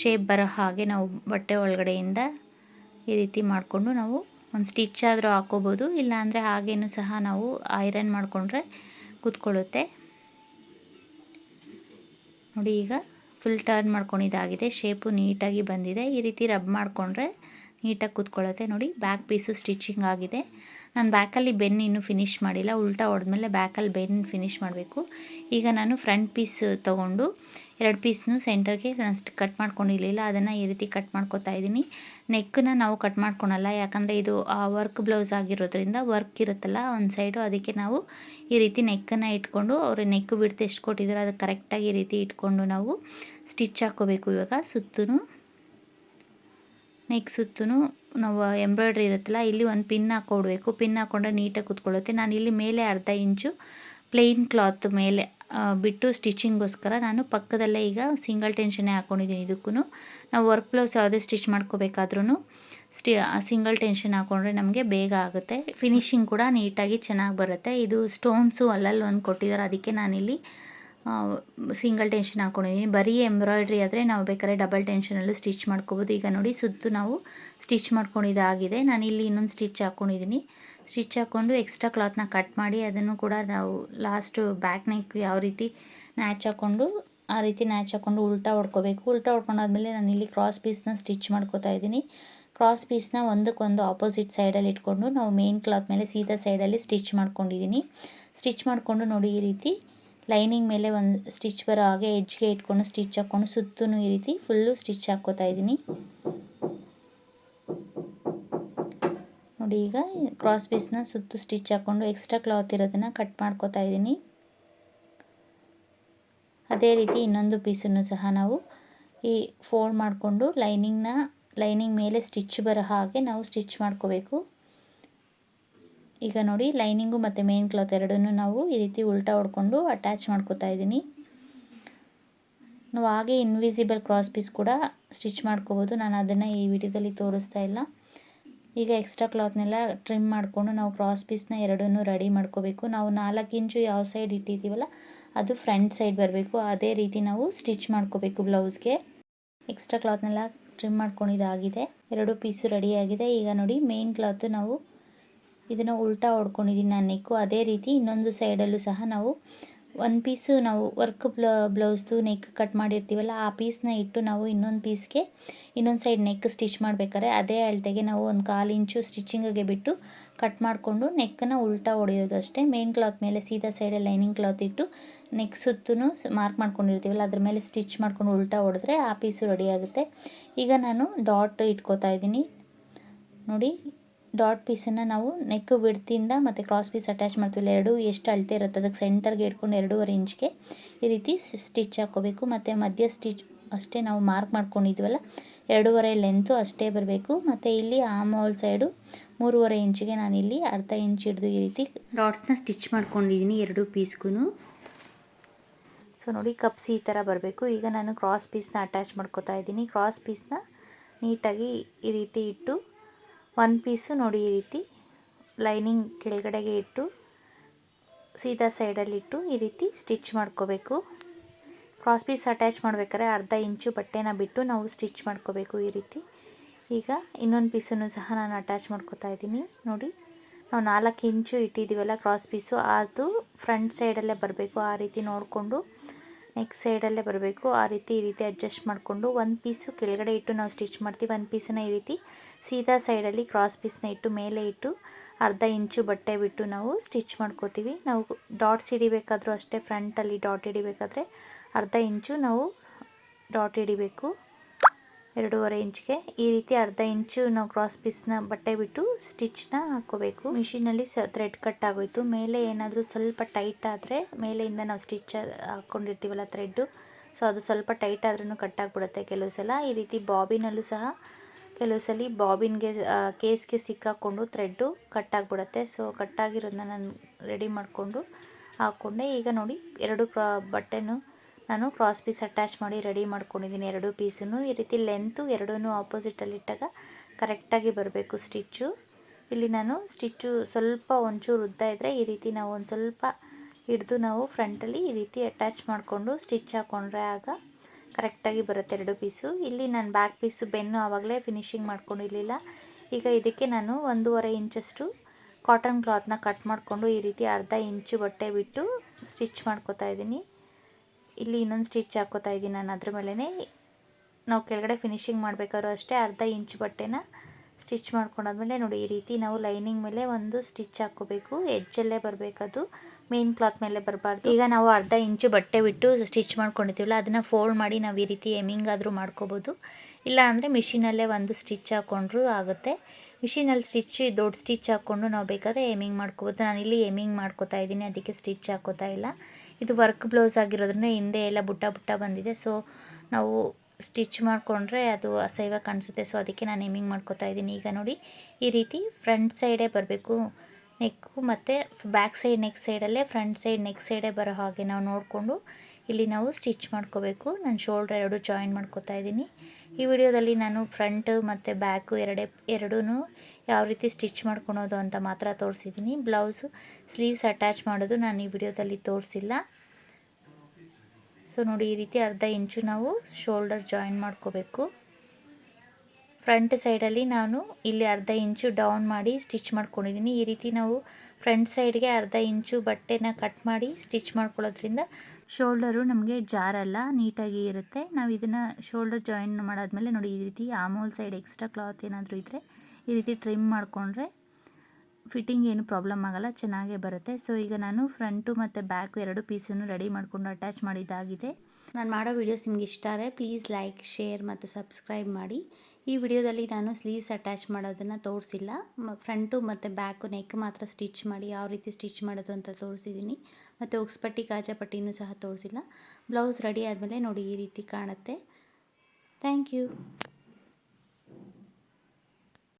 [SPEAKER 1] ಶೇಪ್ ಬರೋ ಹಾಗೆ ನಾವು ಬಟ್ಟೆ ಒಳಗಡೆಯಿಂದ ಈ ರೀತಿ ಮಾಡಿಕೊಂಡು ನಾವು ಒಂದು ಸ್ಟಿಚ್ ಆದರೂ ಹಾಕೋಬೋದು, ಇಲ್ಲಾಂದರೆ ಹಾಗೇನೂ ಸಹ ನಾವು ಐರನ್ ಮಾಡಿಕೊಂಡ್ರೆ ಕೂತ್ಕೊಳ್ಳುತ್ತೆ. ನೋಡಿ ಈಗ ಫುಲ್ ಟರ್ನ್ ಮಾಡ್ಕೊಂಡಿದ್ದಾಗಿದೆ ಶೇಪು ನೀಟಾಗಿ ಬಂದಿದೆ. ಈ ರೀತಿ ರಬ್ ಮಾಡಿಕೊಂಡ್ರೆ ನೀಟಾಗಿ ಕೂತ್ಕೊಳ್ಳುತ್ತೆ. ನೋಡಿ ಬ್ಯಾಕ್ ಪೀಸು ಸ್ಟಿಚಿಂಗ್ ಆಗಿದೆ. ನಾನು ಬ್ಯಾಕಲ್ಲಿ ಬೆನ್ ಇನ್ನೂ ಫಿನಿಶ್ ಮಾಡಿಲ್ಲ, ಉಲ್ಟಾ ಹೊಡೆದ್ಮೇಲೆ ಬ್ಯಾಕಲ್ಲಿ ಬೆನ್ ಫಿನಿಷ್ ಮಾಡಬೇಕು. ಈಗ ನಾನು ಫ್ರಂಟ್ ಪೀಸ್ ತೊಗೊಂಡು ಎರಡು ಪೀಸ್ನು ಸೆಂಟರ್ಗೆ ನಾನು ಕಟ್ ಮಾಡ್ಕೊಂಡಿರಲಿಲ್ಲ. ಅದನ್ನು ಈ ರೀತಿ ಕಟ್ ಮಾಡ್ಕೊತಾ ಇದ್ದೀನಿ. ನೆಕ್ಕನ್ನ ನಾವು ಕಟ್ ಮಾಡ್ಕೊಳಲ್ಲ. ಯಾಕಂದರೆ ಇದು ವರ್ಕ್ ಬ್ಲೌಸ್ ಆಗಿರೋದ್ರಿಂದ ವರ್ಕ್ ಇರುತ್ತಲ್ಲ, ಒಂದು ಸೈಡು ಅದಕ್ಕೆ ನಾವು ಈ ರೀತಿ ನೆಕ್ಕನ್ನು ಇಟ್ಕೊಂಡು, ಅವರು ನೆಕ್ ಬಿಡ್ತು ಎಷ್ಟು ಕೊಟ್ಟಿದ್ರು ಅದು ಕರೆಕ್ಟಾಗಿ ಈ ರೀತಿ ಇಟ್ಕೊಂಡು ನಾವು ಸ್ಟಿಚ್ ಹಾಕ್ಕೋಬೇಕು ಇವಾಗ. ಸುತ್ತೂ ನೆಕ್ ಸುತ್ತೂ ನಾವು ಎಂಬ್ರಾಯ್ಡ್ರಿ ಇರುತ್ತಲ್ಲ, ಇಲ್ಲಿ ಒಂದು ಪಿನ್ ಹಾಕ್ಕೊಡ್ಬೇಕು ಪಿನ್ ಹಾಕ್ಕೊಂಡ್ರೆ ನೀಟಾಗಿ ಕೂತ್ಕೊಳ್ಳುತ್ತೆ. ನಾನು ಇಲ್ಲಿ ಮೇಲೆ ಅರ್ಧ ಇಂಚು ಪ್ಲೇನ್ ಕ್ಲಾತ್ ಮೇಲೆ ಬಿಟ್ಟು ಸ್ಟಿಚಿಂಗೋಸ್ಕರ ನಾನು ಪಕ್ಕದಲ್ಲೇ ಈಗ ಸಿಂಗಲ್ ಟೆನ್ಷನ್ನೇ ಹಾಕ್ಕೊಂಡಿದ್ದೀನಿ ಇದಕ್ಕೂ ನಾವು ವರ್ಕ್ ಬ್ಲೌಸ್ ಯಾವುದೇ ಸ್ಟಿಚ್ ಮಾಡ್ಕೋಬೇಕಾದ್ರೂ ಸ್ಟಿ ಸಿಂಗಲ್ ಟೆನ್ಷನ್ ಹಾಕ್ಕೊಂಡ್ರೆ ನಮಗೆ ಬೇಗ ಆಗುತ್ತೆ. ಫಿನಿಶಿಂಗ್ ಕೂಡ ನೀಟಾಗಿ ಚೆನ್ನಾಗಿ ಬರುತ್ತೆ. ಇದು ಸ್ಟೋನ್ಸು ಅಲ್ಲಲ್ಲಿ ಒಂದು ಕೊಟ್ಟಿದ್ದಾರೆ ಅದಕ್ಕೆ ನಾನಿಲ್ಲಿ ಸಿಂಗಲ್ ಟೆನ್ಷನ್ ಹಾಕ್ಕೊಂಡಿದ್ದೀನಿ ಬರೀ ಎಂಬ್ರಾಯ್ಡ್ರಿ ಆದರೆ ನಾವು ಬೇಕಾದ್ರೆ ಡಬಲ್ ಟೆನ್ಷನಲ್ಲೂ ಸ್ಟಿಚ್ ಮಾಡ್ಕೋಬೋದು. ಈಗ ನೋಡಿ ಸುತ್ತು ನಾವು ಸ್ಟಿಚ್ ಮಾಡ್ಕೊಂಡಿದ್ದಾಗಿದೆ. ನಾನಿಲ್ಲಿ ಇನ್ನೊಂದು ಸ್ಟಿಚ್ ಹಾಕ್ಕೊಂಡಿದ್ದೀನಿ ಸ್ಟಿಚ್ ಹಾಕ್ಕೊಂಡು ಎಕ್ಸ್ಟ್ರಾ ಕ್ಲಾತ್ನ ಕಟ್ ಮಾಡಿ ಅದನ್ನು ಕೂಡ ನಾವು ಲಾಸ್ಟು ಬ್ಯಾಕ್ ನೆಕ್ ಯಾವ ರೀತಿ ನ್ಯಾಚ್ ಹಾಕ್ಕೊಂಡು ಆ ರೀತಿ ನ್ಯಾಚ್ ಹಾಕ್ಕೊಂಡು ಉಲ್ಟಾ ಹೊಡ್ಕೋಬೇಕು. ಉಲ್ಟಾ ಹೊಡ್ಕೊಂಡಾದ್ಮೇಲೆ ನಾನು ಇಲ್ಲಿ ಕ್ರಾಸ್ ಪೀಸ್ನ ಸ್ಟಿಚ್ ಮಾಡ್ಕೋತಾ ಇದ್ದೀನಿ. ಕ್ರಾಸ್ ಪೀಸ್ನ ಒಂದಕ್ಕೊಂದು ಆಪೋಸಿಟ್ ಸೈಡಲ್ಲಿ ಇಟ್ಕೊಂಡು ನಾವು ಮೇನ್ ಕ್ಲಾತ್ ಮೇಲೆ ಸೀದಾ ಸೈಡಲ್ಲಿ ಸ್ಟಿಚ್ ಮಾಡ್ಕೊಂಡಿದ್ದೀನಿ. ಸ್ಟಿಚ್ ಮಾಡಿಕೊಂಡು ನೋಡಿ ಈ ರೀತಿ ಲೈನಿಂಗ್ ಮೇಲೆ ಒಂದು ಸ್ಟಿಚ್ ಬರೋ ಹಾಗೆ ಎಜ್ಗೆ ಇಟ್ಕೊಂಡು ಸ್ಟಿಚ್ ಹಾಕ್ಕೊಂಡು ಸುತ್ತೂ ಈ ರೀತಿ ಫುಲ್ಲು ಸ್ಟಿಚ್ ಹಾಕ್ಕೋತಾ ಇದ್ದೀನಿ. ನೋಡಿ ಈಗ ಕ್ರಾಸ್ ಪೀಸ್ನ ಸುತ್ತು ಸ್ಟಿಚ್ ಹಾಕ್ಕೊಂಡು ಎಕ್ಸ್ಟ್ರಾ ಕ್ಲಾತ್ ಇರೋದನ್ನು ಕಟ್ ಮಾಡ್ಕೋತಾ ಇದ್ದೀನಿ. ಅದೇ ರೀತಿ ಇನ್ನೊಂದು ಪೀಸನ್ನು ಸಹ ನಾವು ಈ ಫೋಲ್ಡ್ ಮಾಡಿಕೊಂಡು ಲೈನಿಂಗ್ನ ಲೈನಿಂಗ್ ಮೇಲೆ ಸ್ಟಿಚ್ ಬರೋ ಹಾಗೆ ನಾವು ಸ್ಟಿಚ್ ಮಾಡ್ಕೋಬೇಕು. ಈಗ ನೋಡಿ ಲೈನಿಂಗು ಮತ್ತು ಮೇನ್ ಕ್ಲಾತ್ ಎರಡನ್ನೂ ನಾವು ಈ ರೀತಿ ಉಲ್ಟಾ ಹೊಡ್ಕೊಂಡು ಅಟ್ಯಾಚ್ ಮಾಡ್ಕೋತಾ ಇದ್ದೀನಿ. ನಾವು ಹಾಗೆ ಇನ್ವಿಸಿಬಲ್ ಕ್ರಾಸ್ ಪೀಸ್ ಕೂಡ ಸ್ಟಿಚ್ ಮಾಡ್ಕೋಬೋದು. ನಾನು ಅದನ್ನು ಈ ವಿಡಿಯೋದಲ್ಲಿ ತೋರಿಸ್ತಾ ಇಲ್ಲ. ಈಗ ಎಕ್ಸ್ಟ್ರಾ ಕ್ಲಾತ್ನೆಲ್ಲ ಟ್ರಿಮ್ ಮಾಡಿಕೊಂಡು ನಾವು ಕ್ರಾಸ್ ಪೀಸ್ನ ಎರಡನ್ನೂ ರೆಡಿ ಮಾಡ್ಕೋಬೇಕು. ನಾವು ನಾಲ್ಕು ಇಂಚು ಯಾವ ಸೈಡ್ ಇಟ್ಟಿದ್ದೀವಲ್ಲ, ಅದು ಫ್ರಂಟ್ ಸೈಡ್ ಬರಬೇಕು. ಅದೇ ರೀತಿ ನಾವು ಸ್ಟಿಚ್ ಮಾಡ್ಕೋಬೇಕು ಬ್ಲೌಸ್ಗೆ ಎಕ್ಸ್ಟ್ರಾ ಕ್ಲಾತ್ನೆಲ್ಲ ಟ್ರಿಮ್ ಮಾಡ್ಕೊಂಡಿದ್ದಾಗಿದೆ ಎರಡು ಪೀಸು ರೆಡಿಯಾಗಿದೆ ಈಗ ನೋಡಿ ಮೇನ್ ಕ್ಲಾತು ನಾವು ಇದನ್ನು ಉಲ್ಟಾ ಹೊಡ್ಕೊಂಡಿದ್ದೀನಿ ನಾನು ನೆಕ್ಕು ಅದೇ ರೀತಿ ಇನ್ನೊಂದು ಸೈಡಲ್ಲೂ ಸಹ ನಾವು ಒಂದು ಪೀಸು ನಾವು ವರ್ಕ್ ಬ್ಲ ಬ್ಲೌಸ್ದು ನೆಕ್ ಕಟ್ ಮಾಡಿರ್ತೀವಲ್ಲ, ಆ ಪೀಸ್ನ ಇಟ್ಟು ನಾವು ಇನ್ನೊಂದು ಪೀಸ್ಗೆ ಇನ್ನೊಂದು ಸೈಡ್ ನೆಕ್ ಸ್ಟಿಚ್ ಮಾಡಬೇಕಾದ್ರೆ, ಅದೇ ಅಳತೆಗೆ ನಾವು ಒಂದು ಕಾಲು ಇಂಚು ಸ್ಟಿಚಿಂಗಿಗೆ ಬಿಟ್ಟು ಕಟ್ ಮಾಡಿಕೊಂಡು ನೆಕ್ಕನ್ನು ಉಲ್ಟಾ ಹೊಡೆಯೋದು ಅಷ್ಟೇ. ಮೇನ್ ಕ್ಲಾತ್ ಮೇಲೆ ಸೀದಾ ಸೈಡಲ್ಲಿ ಲೈನಿಂಗ್ ಕ್ಲಾತ್ ಇಟ್ಟು ನೆಕ್ ಸುತ್ತೂ ಮಾರ್ಕ್ ಮಾಡ್ಕೊಂಡಿರ್ತೀವಲ್ಲ, ಅದ್ರ ಮೇಲೆ ಸ್ಟಿಚ್ ಮಾಡ್ಕೊಂಡು ಉಲ್ಟಾ ಹೊಡೆದ್ರೆ ಆ ಪೀಸು ರೆಡಿ ಆಗುತ್ತೆ. ಈಗ ನಾನು ಡಾಟ್ ಇಟ್ಕೋತಾ ಇದ್ದೀನಿ. ನೋಡಿ ಡಾಟ್ ಪೀಸನ್ನು ನಾವು ನೆಕ್ ಬಿಡ್ತಿಂದ ಮತ್ತು ಕ್ರಾಸ್ ಪೀಸ್ ಅಟ್ಯಾಚ್ ಮಾಡ್ತೀವಿ ಎರಡು ಎಷ್ಟು ಅಳತೆ ಇರುತ್ತೆ ಅದಕ್ಕೆ ಸೆಂಟರ್ಗೆ ಇಟ್ಕೊಂಡು ಎರಡೂವರೆ ಇಂಚ್ಗೆ ಈ ರೀತಿ ಸ್ಟಿಚ್ ಹಾಕ್ಕೋಬೇಕು. ಮತ್ತು ಮಧ್ಯ ಸ್ಟಿಚ್ ಅಷ್ಟೇ ನಾವು ಮಾರ್ಕ್ ಮಾಡ್ಕೊಂಡಿದ್ವಲ್ಲ, ಎರಡೂವರೆ ಲೆಂತು ಅಷ್ಟೇ ಬರಬೇಕು. ಮತ್ತು ಇಲ್ಲಿ ಆಮೋಲ್ ಸೈಡು ಮೂರುವರೆ ಇಂಚಿಗೆ ನಾನಿಲ್ಲಿ ಅರ್ಧ ಇಂಚ್ ಹಿಡಿದು ಈ ರೀತಿ ಡಾಟ್ಸ್ನ ಸ್ಟಿಚ್ ಮಾಡ್ಕೊಂಡಿದ್ದೀನಿ ಎರಡು ಪೀಸ್ಗೂ ಸೊ ನೋಡಿ ಕಪ್ಸ್ ಈ ಥರ ಬರಬೇಕು. ಈಗ ನಾನು ಕ್ರಾಸ್ ಪೀಸ್ನ ಅಟ್ಯಾಚ್ ಮಾಡ್ಕೋತಾ ಇದ್ದೀನಿ. ಕ್ರಾಸ್ ಪೀಸ್ನ ನೀಟಾಗಿ ಈ ರೀತಿ ಇಟ್ಟು ಒನ್ ಪೀಸು ನೋಡಿ ಈ ರೀತಿ ಲೈನಿಂಗ್ ಕೆಳಗಡೆಗೆ ಇಟ್ಟು, ಸೀದಾ ಸೈಡಲ್ಲಿಟ್ಟು ಈ ರೀತಿ ಸ್ಟಿಚ್ ಮಾಡ್ಕೋಬೇಕು. ಕ್ರಾಸ್ ಪೀಸ್ ಅಟ್ಯಾಚ್ ಮಾಡ್ಬೇಕಾದ್ರೆ ಅರ್ಧ ಇಂಚು ಬಟ್ಟೆನ ಬಿಟ್ಟು ನಾವು ಸ್ಟಿಚ್ ಮಾಡ್ಕೋಬೇಕು ಈ ರೀತಿ. ಈಗ ಇನ್ನೊಂದು ಪೀಸನ್ನು ಸಹ ನಾನು ಅಟ್ಯಾಚ್ ಮಾಡ್ಕೋತಾ ಇದ್ದೀನಿ. ನೋಡಿ, ನಾವು ನಾಲ್ಕು ಇಂಚು ಇಟ್ಟಿದ್ದೀವಲ್ಲ ಕ್ರಾಸ್ ಪೀಸು ಅದು ಫ್ರಂಟ್ ಸೈಡಲ್ಲೇ ಬರಬೇಕು. ಆ ರೀತಿ ನೋಡಿಕೊಂಡು ನೆಕ್ಸ್ಟ್ ಸೈಡಲ್ಲೇ ಬರಬೇಕು. ಆ ರೀತಿ ಈ ರೀತಿ ಅಡ್ಜಸ್ಟ್ ಮಾಡಿಕೊಂಡು ಒಂದು ಪೀಸು ಕೆಳಗಡೆ ಇಟ್ಟು ನಾವು ಸ್ಟಿಚ್ ಮಾಡ್ತೀವಿ. ಒಂದು ಪೀಸನ್ನ ಈ ರೀತಿ ಸೀದಾ ಸೈಡಲ್ಲಿ ಕ್ರಾಸ್ ಪೀಸ್ನ ಇಟ್ಟು ಮೇಲೆ ಇಟ್ಟು ಅರ್ಧ ಇಂಚು ಬಟ್ಟೆ ಬಿಟ್ಟು ನಾವು ಸ್ಟಿಚ್ ಮಾಡ್ಕೋತೀವಿ. ನಾವು ಡಾಟ್ಸ್ ಹಿಡಿಬೇಕಾದ್ರೂ ಅಷ್ಟೇ ಫ್ರಂಟಲ್ಲಿ ಡಾಟ್ ಹಿಡಿಬೇಕಾದ್ರೆ ಅರ್ಧ ಇಂಚು ನಾವು ಡಾಟ್ ಹಿಡಿಬೇಕು. ಎರಡೂವರೆ ಇಂಚ್ಗೆ. ಈ ರೀತಿ ಅರ್ಧ ಇಂಚು ನಾವು ಕ್ರಾಸ್ ಪೀಸ್ನ ಬಟ್ಟೆ ಬಿಟ್ಟು ಸ್ಟಿಚ್ನ ಹಾಕೋಬೇಕು ಮಿಷಿನಲ್ಲಿ ಸ ಥ್ರೆಡ್ ಕಟ್ ಆಗೋಯ್ತು. ಮೇಲೆ ಏನಾದರೂ ಸ್ವಲ್ಪ ಟೈಟ್ ಆದರೆ ಮೇಲೆಯಿಂದ ನಾವು ಸ್ಟಿಚ್ ಹಾಕ್ಕೊಂಡಿರ್ತೀವಲ್ಲ ಥ್ರೆಡ್ಡು ಸೊ ಅದು ಸ್ವಲ್ಪ ಟೈಟ್ ಆದ್ರೂ ಕಟ್ ಆಗಿಬಿಡುತ್ತೆ ಕೆಲವು ಸಲ ಈ ರೀತಿ ಬಾಬಿನಲ್ಲೂ ಸಹ ಕೆಲವು ಸಲ ಬಾಬಿನ್ಗೆ ಕೇಸ್ಗೆ ಸಿಕ್ಕಾಕ್ಕೊಂಡು ಥ್ರೆಡ್ಡು ಕಟ್ ಆಗಿಬಿಡುತ್ತೆ. ಸೊ ಕಟ್ಟಾಗಿರೋದನ್ನ ನಾನು ರೆಡಿ ಮಾಡಿಕೊಂಡು ಹಾಕ್ಕೊಂಡೆ. ಈಗ ನೋಡಿ, ಎರಡು ಕ್ರಾ ಬಟ್ಟೆನೂ ನಾನು ಕ್ರಾಸ್ ಪೀಸ್ ಅಟ್ಯಾಚ್ ಮಾಡಿ ರೆಡಿ ಮಾಡ್ಕೊಂಡಿದ್ದೀನಿ ಎರಡು ಪೀಸನ್ನು ಈ ರೀತಿ ಲೆಂತು ಎರಡೂ ಆಪೋಸಿಟಲ್ಲಿಟ್ಟಾಗ ಕರೆಕ್ಟಾಗಿ ಬರಬೇಕು ಸ್ಟಿಚ್ಚು ಇಲ್ಲಿ ನಾನು ಸ್ಟಿಚ್ಚು ಸ್ವಲ್ಪ ಒಂಚೂರು ಉದ್ದ ಇದ್ದರೆ ಈ ರೀತಿ ನಾವು ಒಂದು ಸ್ವಲ್ಪ ಹಿಡಿದು ನಾವು ಫ್ರಂಟಲ್ಲಿ ಈ ರೀತಿ ಅಟ್ಯಾಚ್ ಮಾಡಿಕೊಂಡು ಸ್ಟಿಚ್ ಹಾಕ್ಕೊಂಡ್ರೆ ಆಗ ಕರೆಕ್ಟಾಗಿ ಬರುತ್ತೆ ಎರಡು ಪೀಸು ಇಲ್ಲಿ ನಾನು ಬ್ಯಾಕ್ ಪೀಸು ಬೆನ್ನು ಆವಾಗಲೇ ಫಿನಿಶಿಂಗ್ ಮಾಡ್ಕೊಂಡಿರಲಿಲ್ಲ. ಈಗ ಇದಕ್ಕೆ ನಾನು ಒಂದೂವರೆ ಇಂಚಷ್ಟು ಕಾಟನ್ ಕ್ಲಾತ್ನ ಕಟ್ ಮಾಡಿಕೊಂಡು ಈ ರೀತಿ ಅರ್ಧ ಇಂಚು ಬಟ್ಟೆ ಬಿಟ್ಟು ಸ್ಟಿಚ್ ಮಾಡ್ಕೋತಾ ಇದ್ದೀನಿ. ಇಲ್ಲಿ ಇನ್ನೊಂದು ಸ್ಟಿಚ್ ಹಾಕೋತಾ ಇದ್ದೀನಿ ನಾನು ಅದ್ರ ಮೇಲೇ ನಾವು ಕೆಳಗಡೆ ಫಿನಿಶಿಂಗ್ ಮಾಡಬೇಕಾದ್ರೂ ಅಷ್ಟೇ ಅರ್ಧ ಇಂಚ್ ಬಟ್ಟೆನ ಸ್ಟಿಚ್ ಮಾಡ್ಕೊಂಡಾದ್ಮೇಲೆ ನೋಡಿ ಈ ರೀತಿ ನಾವು ಲೈನಿಂಗ್ ಮೇಲೆ ಒಂದು ಸ್ಟಿಚ್ ಹಾಕೋಬೇಕು ಎಡ್ಜಲ್ಲೇ ಬರಬೇಕದು. ಮೇನ್ ಕ್ಲಾತ್ ಮೇಲೆ ಬರಬಾರ್ದು. ಈಗ ನಾವು ಅರ್ಧ ಇಂಚು ಬಟ್ಟೆ ಬಿಟ್ಟು ಸ್ಟಿಚ್ ಮಾಡ್ಕೊಂಡಿದ್ದೀವಲ್ಲ, ಅದನ್ನು ಫೋಲ್ಡ್ ಮಾಡಿ ನಾವು ಈ ರೀತಿ ಎಮಿಂಗ್ ಆದರೂ ಮಾಡ್ಕೋಬೋದು. ಇಲ್ಲ ಅಂದರೆ ಮಿಷಿನಲ್ಲೇ ಒಂದು ಸ್ಟಿಚ್ ಹಾಕ್ಕೊಂಡ್ರೂ ಆಗುತ್ತೆ. ಮಿಷಿನಲ್ಲಿ ಸ್ಟಿಚ್ ದೊಡ್ಡ ಸ್ಟಿಚ್ ಹಾಕ್ಕೊಂಡು ನಾವು ಬೇಕಾದ್ರೆ ಎಮಿಂಗ್ ಮಾಡ್ಕೋಬೋದು. ಇಲ್ಲಿ ಎಮಿಂಗ್ ಮಾಡ್ಕೋತಾ ಇದ್ದೀನಿ, ಅದಕ್ಕೆ ಸ್ಟಿಚ್ ಹಾಕೋತಾ ಇಲ್ಲ. ಇದು ವರ್ಕ್ ಬ್ಲೌಸ್ ಆಗಿರೋದ್ರಿಂದ ಹಿಂದೆ ಎಲ್ಲ ಬುಟ್ಟ ಬುಟ್ಟ ಬಂದಿದೆ. ಸೊ ನಾವು ಸ್ಟಿಚ್ ಮಾಡಿಕೊಂಡ್ರೆ ಅದು ಅಸೈವ ಕಾಣಿಸುತ್ತೆ. ಸೊ ಅದಕ್ಕೆ ನಾನು ಎಮಿಂಗ್ ಮಾಡ್ಕೋತಾ ಇದ್ದೀನಿ. ಈಗ ನೋಡಿ, ಈ ರೀತಿ ಫ್ರಂಟ್ ಸೈಡೇ ಬರಬೇಕು. ನೆಕ್ಕು ಮತ್ತು ಬ್ಯಾಕ್ ಸೈಡ್ ನೆಕ್ ಸೈಡಲ್ಲೇ ಫ್ರಂಟ್ ಸೈಡ್ ನೆಕ್ ಸೈಡೇ ಬರೋ ಹಾಗೆ ನಾವು ನೋಡಿಕೊಂಡು ಇಲ್ಲಿ ನಾವು ಸ್ಟಿಚ್ ಮಾಡ್ಕೋಬೇಕು. ನಾನು ಶೋಲ್ಡ್ರ್ ಎರಡು ಜಾಯಿನ್ ಮಾಡ್ಕೋತಾ ಇದ್ದೀನಿ. ಈ ವಿಡಿಯೋದಲ್ಲಿ ನಾನು ಫ್ರಂಟ್ ಮತ್ತು ಬ್ಯಾಕು ಎರಡೇ ಎರಡೂ ಯಾವ ರೀತಿ ಸ್ಟಿಚ್ ಮಾಡ್ಕೊಳೋದು ಅಂತ ಮಾತ್ರ ತೋರಿಸಿದ್ದೀನಿ ಬ್ಲೌಸು ಸ್ಲೀವ್ಸ್ ಅಟ್ಯಾಚ್ ಮಾಡೋದು ನಾನು ಈ ವಿಡಿಯೋದಲ್ಲಿ ತೋರಿಸಿಲ್ಲ. ಸೊ ನೋಡಿ ಈ ರೀತಿ ಅರ್ಧ ಇಂಚು ನಾವು ಶೋಲ್ಡರ್ ಜಾಯಿನ್ ಮಾಡ್ಕೋಬೇಕು. ಫ್ರಂಟ್ ಸೈಡಲ್ಲಿ ನಾನು ಇಲ್ಲಿ ಅರ್ಧ ಇಂಚು ಡೌನ್ ಮಾಡಿ ಸ್ಟಿಚ್ ಮಾಡ್ಕೊಂಡಿದ್ದೀನಿ ಈ ರೀತಿ ನಾವು ಫ್ರಂಟ್ ಸೈಡ್ಗೆ ಅರ್ಧ ಇಂಚು ಬಟ್ಟೆನ ಕಟ್ ಮಾಡಿ ಸ್ಟಿಚ್ ಮಾಡ್ಕೊಳ್ಳೋದ್ರಿಂದ ಶೋಲ್ಡರು ನಮಗೆ ಜಾರಲ್ಲ, ನೀಟಾಗಿ ಇರುತ್ತೆ. ನಾವು ಇದನ್ನು ಶೋಲ್ಡರ್ ಜಾಯಿನ್ ಮಾಡಾದಮೇಲೆ ನೋಡಿ, ಈ ರೀತಿ ಆಮೋಲ್ ಸೈಡ್ ಎಕ್ಸ್ಟ್ರಾ ಕ್ಲಾತ್ ಏನಾದರೂ ಇದ್ದರೆ ಈ ರೀತಿ ಟ್ರಿಮ್ ಮಾಡಿಕೊಂಡ್ರೆ ಫಿಟ್ಟಿಂಗ್ ಏನು ಪ್ರಾಬ್ಲಮ್ ಆಗಲ್ಲ, ಚೆನ್ನಾಗೇ ಬರುತ್ತೆ. ಸೊ, ಈಗ ನಾನು ಫ್ರಂಟು ಮತ್ತು ಬ್ಯಾಕು ಎರಡು ಪೀಸನ್ನು ರೆಡಿ ಮಾಡಿಕೊಂಡು ಅಟ್ಯಾಚ್ ಮಾಡಿದ್ದಾಗಿದೆ. ನಾನು ಮಾಡೋ ವೀಡಿಯೋಸ್ ನಿಮ್ಗೆ ಇಷ್ಟ ಆದರೆ ಪ್ಲೀಸ್ ಲೈಕ್, ಶೇರ್ ಮತ್ತು ಸಬ್ಸ್ಕ್ರೈಬ್ ಮಾಡಿ. ಈ ವಿಡಿಯೋದಲ್ಲಿ ನಾನು ಸ್ಲೀವ್ಸ್ ಅಟ್ಯಾಚ್ ಮಾಡೋದನ್ನು ತೋರಿಸಿಲ್ಲ. ಫ್ರಂಟು ಮತ್ತು ಬ್ಯಾಕು ನೆಕ್ ಮಾತ್ರ ಸ್ಟಿಚ್ ಮಾಡಿ ಯಾವ ರೀತಿ ಸ್ಟಿಚ್ ಮಾಡೋದು ಅಂತ ತೋರಿಸಿದ್ದೀನಿ ಮತ್ತು ಉಕ್ಸ್ಪಟ್ಟಿ ಕಾಜಾಪಟ್ಟಿನೂ ಸಹ ತೋರಿಸಿಲ್ಲ. ಬ್ಲೌಸ್ ರೆಡಿ ಆದಮೇಲೆ ನೋಡಿ ಈ ರೀತಿ ಕಾಣುತ್ತೆ. Thank you